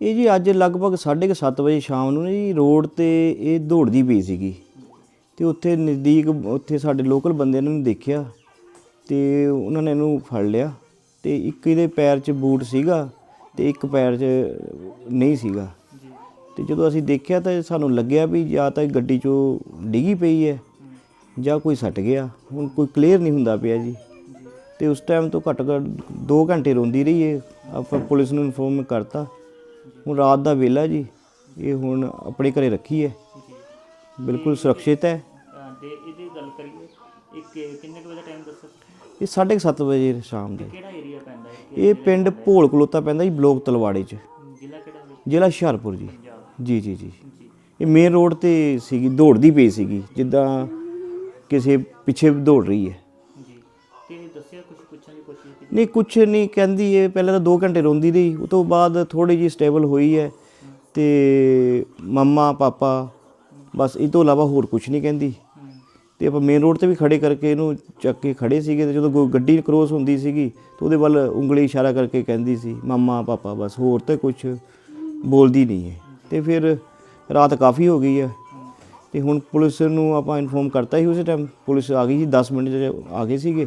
ਇਹ ਜੀ ਅੱਜ ਲਗਭਗ 7:30 ਵਜੇ ਸ਼ਾਮ ਨੂੰ ਨਾ ਜੀ ਰੋਡ ਤੇ ਇਹ ਦੌੜਦੀ ਪਈ ਸੀਗੀ। ਤੇ ਉੱਥੇ ਨਜ਼ਦੀਕ ਉੱਥੇ ਸਾਡੇ ਲੋਕਲ ਬੰਦੇ ਨੇ ਇਹਨੂੰ ਦੇਖਿਆ ਤੇ ਉਹਨਾਂ ਨੇ ਇਹਨੂੰ ਫੜ ਲਿਆ ਤੇ ਇੱਕ ਇਹਦੇ ਪੈਰ 'ਚ ਬੂਟ ਸੀਗਾ ਤੇ ਇੱਕ ਪੈਰ 'ਚ ਨਹੀਂ ਸੀਗਾ। ਤੇ ਜਦੋਂ ਅਸੀਂ ਦੇਖਿਆ ਤਾਂ ਸਾਨੂੰ ਲੱਗਿਆ ਵੀ ਜਾਂ ਤਾਂ ਗੱਡੀ 'ਚੋਂ ਡਿੱਗੀ ਪਈ ਹੈ ਜਾਂ ਕੋਈ ਸੱਟ ਗਿਆ, ਹੁਣ ਕੋਈ ਕਲੀਅਰ ਨਹੀਂ ਹੁੰਦਾ ਪਿਆ ਜੀ। ਤੇ ਉਸ ਟਾਈਮ ਤੋਂ ਘੱਟ ਘੱਟ 2 ਘੰਟੇ ਰੋਂਦੀ ਰਹੀ ਹੈ। ਆਪਾਂ ਪੁਲਿਸ ਨੂੰ ਇਨਫੋਰਮ ਕਰਤਾ। ਹੁਣ ਰਾਤ ਦਾ ਵੇਲਾ ਜੀ ਇਹ ਹੁਣ ਆਪਣੇ ਘਰੇ ਰੱਖੀ ਹੈ। ਬਿਲਕੁਲ ਸੁਰੱਖਿਅਤ ਹੈ। ਅਹ ਤੇ ਇਹਦੀ ਗੱਲ ਕਰੀਏ ਇੱਕ ਕਿੰਨੇ ਕੁ ਵਜੇ ਟਾਈਮ ਦੱਸੋ? ਇਹ 7:30 ਵਜੇ ਸ਼ਾਮ ਦੇ। ਕਿਹੜਾ ਏਰੀਆ ਪੈਂਦਾ ਹੈ? ਇਹ ਪਿੰਡ ਭੋਲ ਕਲੋਤਾ ਪੈਂਦਾ ਜੀ ਬਲੋਕ ਤਲਵਾੜੇ 'ਚ। ਜ਼ਿਲ੍ਹਾ ਕਿਹੜਾ? ਜ਼ਿਲ੍ਹਾ ਹੁਸ਼ਿਆਰਪੁਰ ਜੀ। ਜੀ ਜੀ ਜੀ। ਜੀ। ਇਹ ਮੇਨ ਰੋਡ ਤੇ ਸੀਗੀ ਦੌੜਦੀ ਪਈ ਸੀਗੀ ਜਿੱਦਾਂ ਕਿਸੇ ਪਿੱਛੇ ਦੌੜ ਰਹੀ ਹੈ। ਤੇ ਦੱਸਿਆ ਕੁਝ ਪੁੱਛਣ ਦੀ ਕੋਸ਼ਿਸ਼ ਕੀਤੀ? ਨਹੀਂ, ਕੁਛ ਨਹੀਂ, ਕਹਿੰਦੀ ਇਹ ਪਹਿਲਾਂ ਤਾਂ 2 ਘੰਟੇ ਰੋਂਦੀ ਰਹੀ ਉਸ ਤੋਂ ਬਾਅਦ ਥੋੜੀ ਜੀ ਸਟੇਬਲ ਹੋਈ ਹੈ ਤੇ ਮੰਮਾ, ਪਾਪਾ, ਬਸ ਇਹ ਤੋਂ ਇਲਾਵਾ ਹੋਰ ਕੁਝ ਨਹੀਂ ਕਹਿੰਦੀ। ਹੂੰ ਤੇ ਆਪਾਂ ਮੇਨ ਰੋਡ ਤੇ ਵੀ ਖੜੇ ਕਰਕੇ ਇਹਨੂੰ ਚੱਕ ਕੇ ਖੜੇ ਸੀਗੇ ਤੇ ਜਦੋਂ ਕੋਈ ਗੱਡੀ ਕ੍ਰੋਸ ਹੁੰਦੀ ਸੀਗੀ ਤੇ ਉਹਦੇ ਵੱਲ ਉਂਗਲੀ ਇਸ਼ਾਰਾ ਕਰਕੇ ਕਹਿੰਦੀ ਸੀ, ਮੰਮਾ, ਪਾਪਾ, ਬਸ ਹੋਰ ਤਾਂ ਕੁਝ ਬੋਲਦੀ ਨਹੀਂ ਹੈ। ਤੇ ਫਿਰ ਰਾਤ ਕਾਫੀ ਹੋ ਗਈ ਹੈ ਤੇ ਹੁਣ ਪੁਲਿਸ ਨੂੰ ਆਪਾਂ ਇਨਫੋਰਮ ਕਰਤਾ ਸੀ ਉਸੇ ਟਾਈਮ ਪੁਲਿਸ ਆ ਗਈ ਸੀ 10 ਮਿੰਟ 'ਚ ਆ ਗਏ ਸੀਗੇ।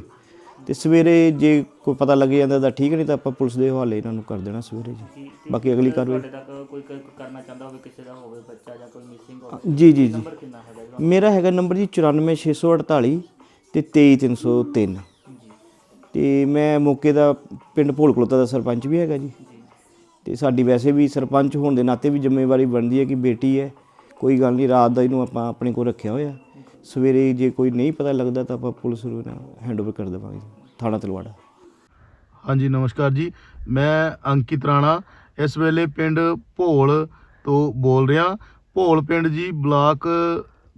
ਤੇ ਸਵੇਰੇ ਜੇ ਕੋਈ ਪਤਾ ਲੱਗ ਜਾਂਦਾ ਤਾਂ ਠੀਕ ਨਹੀਂ ਤਾਂ ਆਪਾਂ ਪੁਲਿਸ ਦੇ ਹਵਾਲੇ ਇਹਨਾਂ ਨੂੰ ਕਰ ਦੇਣਾ ਸਵੇਰੇ ਜੀ। ਜੀ ਬਾਕੀ ਅਗਲੀ ਕਾਰਵਾਈ ਤੁਹਾਡੇ ਤੱਕ ਕੋਈ ਕ- ਕਰਨਾ ਚਾਹੁੰਦਾ ਹੋਵੇ ਕਿਸੇ ਦਾ ਹੋਵੇ ਬੱਚਾ ਜਾਂ ਕੋਈ ਮਿਸਿੰਗ ਹੋਵੇ ਜੀ ਜੀ ਜੀ। ਨੰਬਰ ਕਿੰਨਾ ਹੈਗਾ ਇਹਦਾ? ਮੇਰਾ ਹੈਗਾ ਨੰਬਰ ਜੀ 94648 ਤੇ 23303 ਜੀ। ਤੇ ਮੈਂ ਮੌਕੇ ਦਾ ਪਿੰਡ ਭੋਲ ਕਲੋਤਾ ਦਾ ਸਰਪੰਚ ਵੀ ਹੈਗਾ ਜੀ। ਜੀ। ਤੇ ਸਾਡੀ ਵੈਸੇ ਵੀ ਸਰਪੰਚ ਹੋਣ ਦੇ ਨਾਤੇ ਵੀ ਜ਼ਿੰਮੇਵਾਰੀ ਬਣਦੀ ਹੈ ਕਿ ਬੇਟੀ ਹੈ ਕੋਈ ਗੱਲ ਨਹੀਂ ਰਾਤ ਦਾ ਇਹਨੂੰ ਆਪਾਂ ਆਪਣੇ ਕੋਲ ਰੱਖਿਆ ਹੋਇਆ। ਸਵੇਰੇ ਜੇ ਕੋਈ ਨਹੀਂ ਪਤਾ ਲੱਗਦਾ ਤਾਂ ਆਪਾਂ ਪੁਲਿਸ ਨੂੰ ਹੈਂਡਓਵਰ ਕਰ ਦੇਵਾਂਗੇ ਥਾਣਾ ਤਲਵਾੜਾ। ਹਾਂਜੀ ਨਮਸਕਾਰ ਜੀ। ਮੈਂ ਅੰਕਿਤ ਰਾਣਾ ਇਸ ਵੇਲੇ ਪਿੰਡ ਭੋਲ ਤੋਂ ਬੋਲ ਰਿਹਾ। ਭੋਲ ਪਿੰਡ ਜੀ ਬਲਾਕ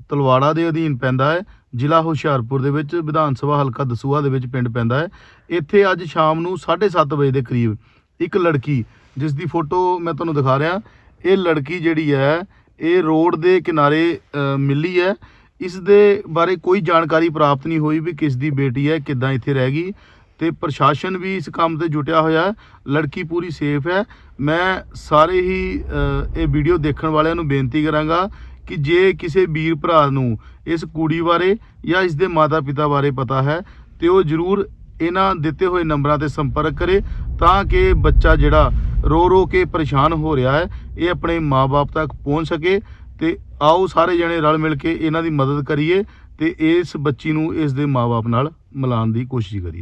ਤਲਵਾੜਾ ਦੇ ਅਧੀਨ ਪੈਂਦਾ ਹੈ। ਜ਼ਿਲ੍ਹਾ ਹੁਸ਼ਿਆਰਪੁਰ ਦੇ ਵਿੱਚ ਵਿਧਾਨ ਸਭਾ ਹਲਕਾ ਦਸੂਹਾ ਦੇ ਵਿੱਚ ਪਿੰਡ ਪੈਂਦਾ ਹੈ। ਇੱਥੇ ਅੱਜ ਸ਼ਾਮ ਨੂੰ 7:30 ਵਜੇ ਦੇ ਕਰੀਬ ਇੱਕ ਲੜਕੀ ਜਿਸ ਦੀ ਫੋਟੋ ਮੈਂ ਤੁਹਾਨੂੰ ਦਿਖਾ ਰਿਹਾ ਇਹ ਲੜਕੀ ਜਿਹੜੀ ਹੈ ਇਹ ਰੋਡ ਦੇ ਕਿਨਾਰੇ ਅ, ਮਿਲੀ ਹੈ। ਇਸ ਦੇ ਬਾਰੇ ਕੋਈ ਜਾਣਕਾਰੀ ਪ੍ਰਾਪਤ ਨਹੀਂ ਹੋਈ ਵੀ ਕਿਸ ਦੀ ਬੇਟੀ ਹੈ, ਕਿੱਦਾਂ ਇੱਥੇ ਰਹਿ ਗਈ ਤੇ ਪ੍ਰਸ਼ਾਸਨ ਵੀ ਇਸ ਕੰਮ ਤੇ ਜੁਟਿਆ ਹੋਇਆ ਹੈ, ਲੜਕੀ ਪੂਰੀ ਸੇਫ ਹੈ। ਮੈਂ ਸਾਰੇ ਹੀ ਇਹ ਵੀਡੀਓ ਦੇਖਣ ਵਾਲਿਆਂ ਨੂੰ ਬੇਨਤੀ ਕਰਾਂਗਾ ਕਿ ਜੇ ਕਿਸੇ ਵੀਰ ਭਰਾ ਨੂੰ ਇਸ ਕੁੜੀ ਬਾਰੇ ਜਾਂ ਇਸ ਦੇ ਮਾਤਾ ਪਿਤਾ ਬਾਰੇ ਪਤਾ ਹੈ, ਤੇ ਉਹ ਜਰੂਰ ਇਹਨਾਂ ਦਿੱਤੇ ਹੋਏ ਨੰਬਰਾਂ ਤੇ ਸੰਪਰਕ ਕਰੇ ਤਾਂ ਕਿ ਬੱਚਾ ਜਿਹੜਾ ਰੋ ਰੋ ਕੇ ਪਰੇਸ਼ਾਨ ਹੋ ਰਿਹਾ ਹੈ, ਇਹ ਆਪਣੇ ਮਾਪੇ ਤੱਕ ਪਹੁੰਚ ਸਕੇ ਤੇ ਆਓ ਸਾਰੇ ਜਣੇ ਰਲ ਮਿਲ ਕੇ ਇਹਨਾਂ ਦੀ ਮਦਦ ਕਰੀਏ ਤੇ ਇਸ ਬੱਚੀ ਨੂੰ ਇਸ ਦੇ ਮਾਪੇ ਨਾਲ ਮਿਲਾਉਣ ਦੀ ਕੋਸ਼ਿਸ਼ ਕਰੀਏ।